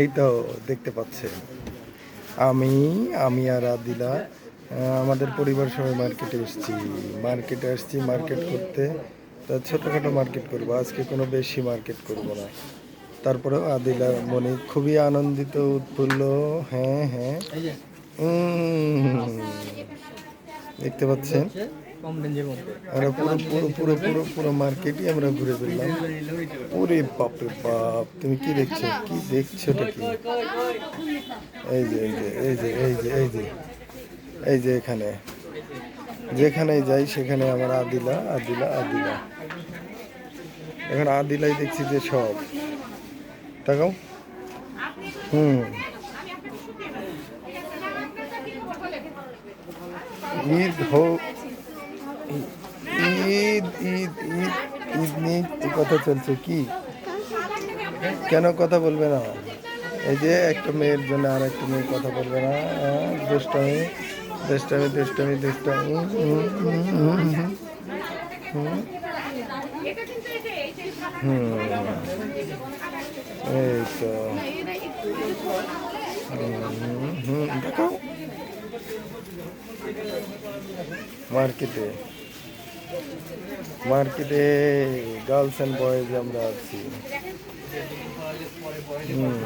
এই তো দেখতে পাচ্ছেন। আমি আমি আর আদিলা আমাদের পরিবার সবাই মার্কেটে এসেছি। মার্কেটে আসছি মার্কেট করতে। তা ছোটোখাটো মার্কেট করব, আজকে কোনো বেশি মার্কেট করব না। তারপরেও আদিলা মনে খুবই আনন্দিত, উৎফুল্ল হ্যাঁ হ্যাঁ। দেখতে পাচ্ছেন? আমরা পুরো পুরো পুরো পুরো পুরো মার্কেটই আমরা ঘুরে ফেললাম ওরে বাপরে বাপ, তুমি কি দেখছ? কি দেখছ এটা কি? এই যে এই যে এই যে এই যে এই যে এই যে এখানে। যেখানে যাই সেখানে আমার আদিলা আদিলা আদিলা। এখন আদিলাই দেখছি যে সব। তাকাও। হুম। ঈদ হোক ঈদ ঈদ ঈদ ঈদ নিয়ে কথা চলছে কি? কেন কথা বলবে না? এই যে একটা মেয়ের জন্য আর একটা মেয়ে কথা বলবে না আহ, দুষ্টামি দুষ্টামি দুষ্টামি দুষ্টামি হুম, এই তো। মার্কেটে। মার্কেটে গার্লস অ্যান্ড বয়েজ আমরা আছি। হুম।